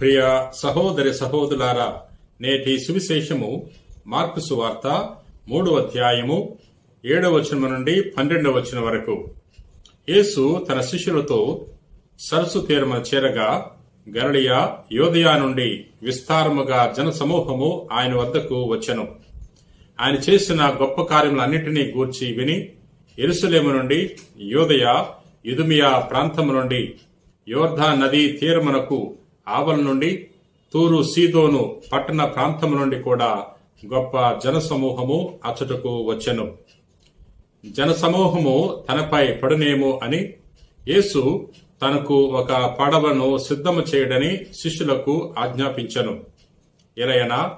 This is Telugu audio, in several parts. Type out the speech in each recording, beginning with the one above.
ప్రియ సహోదరి సహోదరులారా నేటి సువిశేషము మార్కు సువార్త మూడో అధ్యాయము ఏడవ వచనం నుండి పన్నెండవ వచనం వరకు. యేసు తన శిష్యులతో సరస్సు తీరమున చేరగా గరడియ యోధయా నుండి విస్తారముగా జనసమూహము ఆయన వద్దకు వచ్చెను. ఆయన చేసిన గొప్ప కార్యములన్నింటినీ గూర్చి విని ఎరుసలేము నుండి యోధయ యుదుమియా ప్రాంతము నుండి యోర్ధా నదీ తీరమునకు ఆవల నుండి తూరు సీదోను పట్టణ ప్రాంతం నుండి కూడా గొప్ప జనసమూహము అచ్చటకు వచ్చెను. జనసమూహము తనపై పడునేమో అని యేసు తనకు ఒక పడవను సిద్ధము చేయడని శిష్యులకు ఆజ్ఞాపించను. ఎలయనా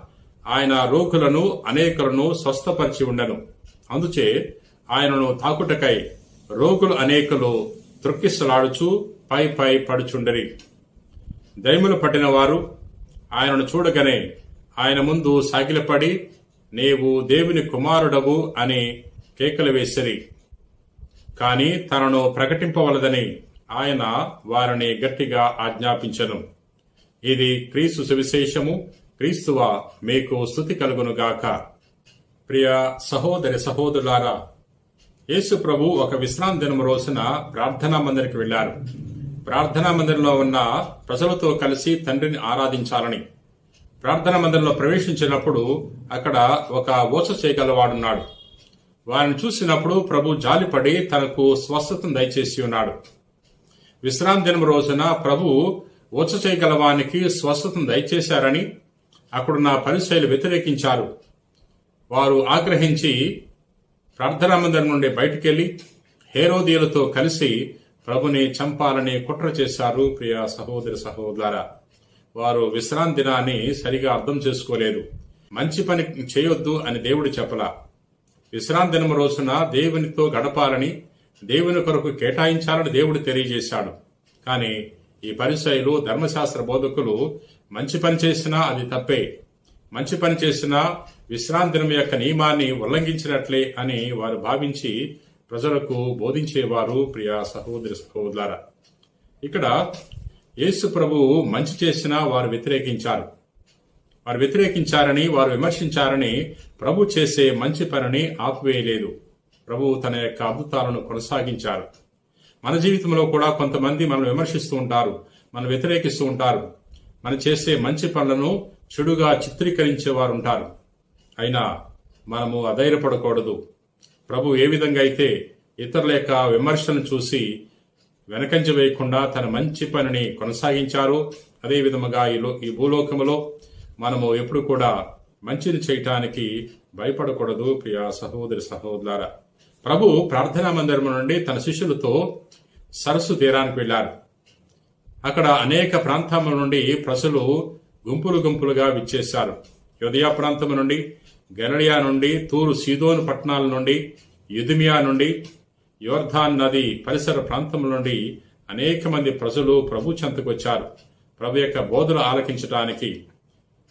ఆయన రోగులను అనేకులను స్వస్థపరిచి ఉండను. అందుచే ఆయనను తాకుటకై రోగులు అనేకులు త్రొక్కిసలాడుచు పై పై పడుచుండరి. దైములు పట్టిన వారు ఆయనను చూడగానే ఆయన ముందు సాగిలపడి నీవు దేవుని కుమారుడవు అని కేకలు వేసిరి. కాని తనను ప్రకటింపవలదని ఆయన వారిని గట్టిగా ఆజ్ఞాపించను. ఇది క్రీస్తు సువిశేషము. క్రీస్తువ మీకు స్థుతి కలుగునుగాక ప్రియ సహోదరి సహోదరులారా యేసు ప్రభు ఒక విశ్రాంతి దినం రోజున ప్రార్థనా మందిరికి వెళ్ళారు ప్రార్థనా మందిరంలో ఉన్న ప్రజలతో కలిసి తండ్రిని ఆరాధించాలని. ప్రార్థనా మందిరంలో ప్రవేశించినప్పుడు అక్కడ ఒక ఓచ చేయగలవాడున్నాడు. వారిని చూసినప్పుడు ప్రభు జాలిపడి తనకు స్వస్థతను దయచేసి ఉన్నాడు. విశ్రాంతి దినం రోజున ప్రభు ఓచ చేయగలవానికి స్వస్థతను దయచేశారని అక్కడున్న పరిశైలు వ్యతిరేకించారు. వారు ఆగ్రహించి ప్రార్థనా మందిరం నుండి బయటికెళ్ళి హేరోదీయులతో కలిసి ప్రభుని చంపాలని కుట్ర చేశారు ప్రియ సహోదరి సహోదర. వారు విశ్రాంతి దినాన్ని సరిగా అర్థం చేసుకోలేదు. మంచి పని చేయొద్దు అని దేవుడు చెప్పలా. విశ్రాంతి దినం రోజున దేవునితో గడపాలని దేవుని కొరకు కేటాయించాలని దేవుడు తెలియజేశాడు. కానీ ఈ పరిచయలు ధర్మశాస్త్ర బోధకులు మంచి పని చేసినా అది తప్పే. మంచి పని చేసినా విశ్రాంతి దినం యొక్క నియమాన్ని ఉల్లంఘించినట్లే అని వారు భావించి ప్రజలకు బోధించేవారు ప్రియ సహోదరి సహోదర ఇక్కడ యేసు ప్రభు మంచి చేసినా వారు వ్యతిరేకించారు. వారు వ్యతిరేకించారని వారు విమర్శించారని ప్రభు చేసే మంచి పనిని ఆపివేయలేదు. ప్రభు తన యొక్క అద్భుతాలను కొనసాగించారు. మన జీవితంలో కూడా కొంతమంది మనం విమర్శిస్తూ ఉంటారు మనం వ్యతిరేకిస్తూ ఉంటారు. మనం చేసే మంచి పనులను చెడుగా చిత్రీకరించే వారు ఉంటారు. అయినా మనము అధైర్యపడకూడదు. ప్రభు ఏ విధంగా అయితే ఇతరుల యొక్క విమర్శను చూసి వెనకంజ వేయకుండా తన మంచి పనిని కొనసాగించారు అదే విధముగా ఈ లో- ఈ భూలోకములో మనము ఎప్పుడు కూడా మంచిని చేయటానికి భయపడకూడదు ప్రియ సహోదరి సహోదరులారా. ప్రభు ప్రార్థనా మందిరం నుండి తన శిష్యులతో సరస్సు తీరానికి వెళ్ళారు. అక్కడ అనేక ప్రాంతముల నుండి ప్రజలు గుంపులు గుంపులుగా విచ్చేశారు. యోధయా ప్రాంతం నుండి గెలడియా నుండి తూరు సీదోను పట్టణాల నుండి యుదుమియా నుండి యోర్ధాన్ నది పరిసర ప్రాంతముల నుండి అనేక మంది ప్రజలు ప్రభు చెంతకు వచ్చారు. ప్రభు యొక్క బోధలు ఆలకించటానికి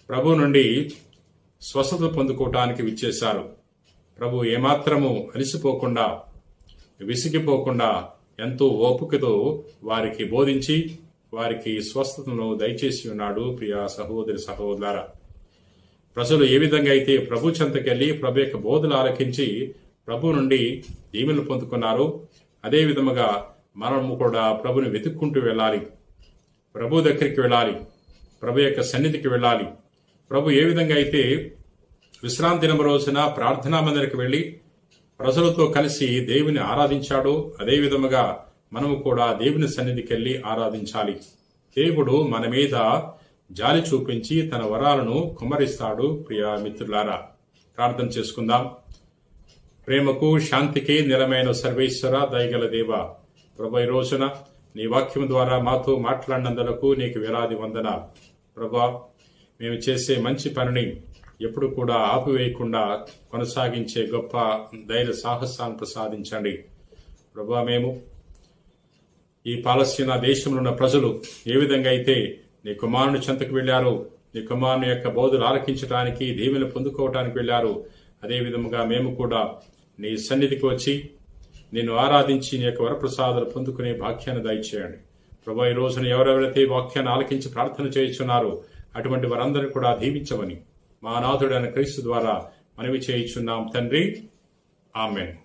ప్రభు నుండి స్వస్థత పొందుకోవటానికి విచ్చేశారు. ప్రభు ఏమాత్రము అలిసిపోకుండా విసిగిపోకుండా ఎంతో ఓపికతో వారికి బోధించి వారికి స్వస్థతను దయచేసి ఉన్నాడు ప్రియా సహోదరి సహోదర ప్రజలు ఏ విధంగా అయితే ప్రభు చెంతకెళ్ళి ప్రభు యొక్క బోధలు ఆలకించి ప్రభు నుండి దీవెనలు పొందుకున్నారు అదే విధముగా మనము కూడా ప్రభుని వెతుక్కుంటూ వెళ్ళాలి. ప్రభు దగ్గరికి వెళ్ళాలి. ప్రభు యొక్క సన్నిధికి వెళ్ళాలి. ప్రభు ఏ విధంగా అయితే విశ్రాంతి దినం రోజున ప్రార్థనా మందిరికి వెళ్ళి ప్రజలతో కలిసి దేవుని ఆరాధించాడు అదే విధముగా మనము కూడా దేవుని సన్నిధికి వెళ్ళి ఆరాధించాలి. దేవుడు మన మీద జాలి చూపించి తన వరాలను కుమ్మరిస్తాడు ప్రియా మిత్రులారా. ప్రార్థన చేసుకుందాం. ప్రేమకు శాంతికి నిలమైన సర్వేశ్వర దయగల దేవ ప్రభు ఈ రోజున నీ వాక్యం ద్వారా మాతో మాట్లాడినందులకు నీకు వేలాది వందన. ప్రభా మేము చేసే మంచి పనిని ఎప్పుడు కూడా ఆపివేయకుండా కొనసాగించే గొప్ప ధైర్య సాహసాన్ని ప్రసాదించండి. ప్రభా మేము ఈ పాలస్తీనా దేశంలో ఉన్న ప్రజలు ఏ విధంగా అయితే నీ కుమారుని చెంతకు వెళ్ళారు. నీ కుమారుని యొక్క బోధులు ఆలకించడానికి దీవెనలు పొందుకోవటానికి వెళ్ళారు. అదే విధముగా మేము కూడా నీ సన్నిధికి వచ్చి నిన్ను ఆరాధించి నీ యొక్క వరప్రసాదాలు పొందుకునే భాగ్యాన్ని దయచేయండి. ప్రభు ఈ రోజున ఎవరెవరైతే వాక్యాన్ని ఆలకించి ప్రార్థన చేయుచున్నారో అటువంటి వారందరూ కూడా దీవించమని మా నాథుడైన క్రీస్తు ద్వారా మనవి చేయుచున్నాం. తండ్రి ఆమెను.